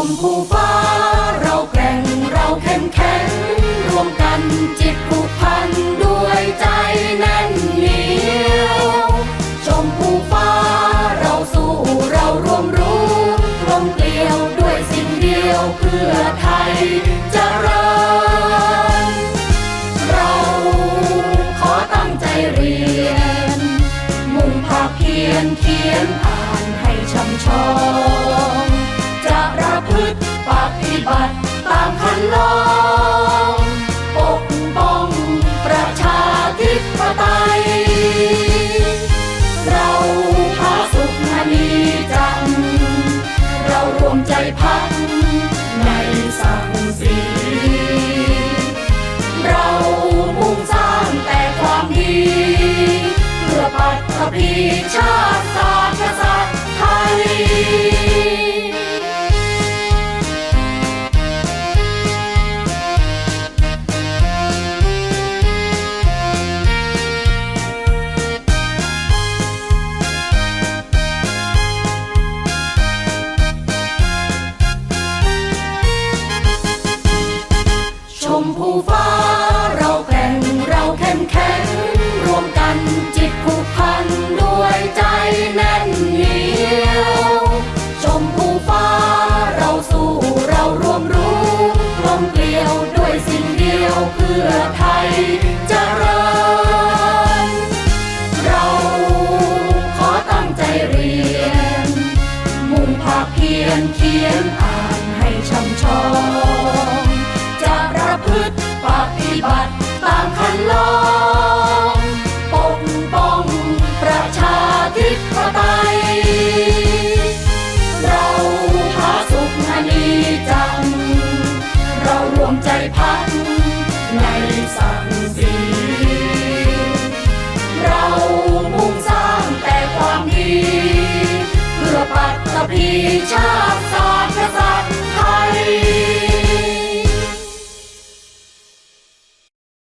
ลุ่มภูฟ้า เราแกร่งเราเข้มแข็งรวมกันจิตผูกพันด้วยใจแน่นเหนียวชมภูฟ้า เราสู้เรารวมรู้รวมเกลียวด้วยสิ่งเดียวเพื่อไทยจะริญเราขอตั้งใจเรียน มุ่งภาคเพียนเขียนอ่านให้ช่ำชอง ติปฏิบัติตามคันลองปกป้องประชาธิปไตย เราพาสุขมณีจันทร์เรารวมใจพักในสังสี เรามุ่งสร้างแต่ความดี เพื่อปัตภีชาติ ฟ้า เราแกร่งเราเข้มแข็งรวมกันจิตผูกพันด้วยใจแน่นเหนียวชมพูฟ้า เราสู้เรารวมรู้กลมเกลียวด้วยสิ่งเดียวเพื่อไทยเจริญเราขอตั้งใจเรียน มุ่งภาคเพียรเขียนามคันลองปกป้องประชาธิปไตย เราพาสุขมณีจันทร์เรารวมใจพักในสังสีเรามุ่งสร้างแต่ความดี เพื่อปัตภีชา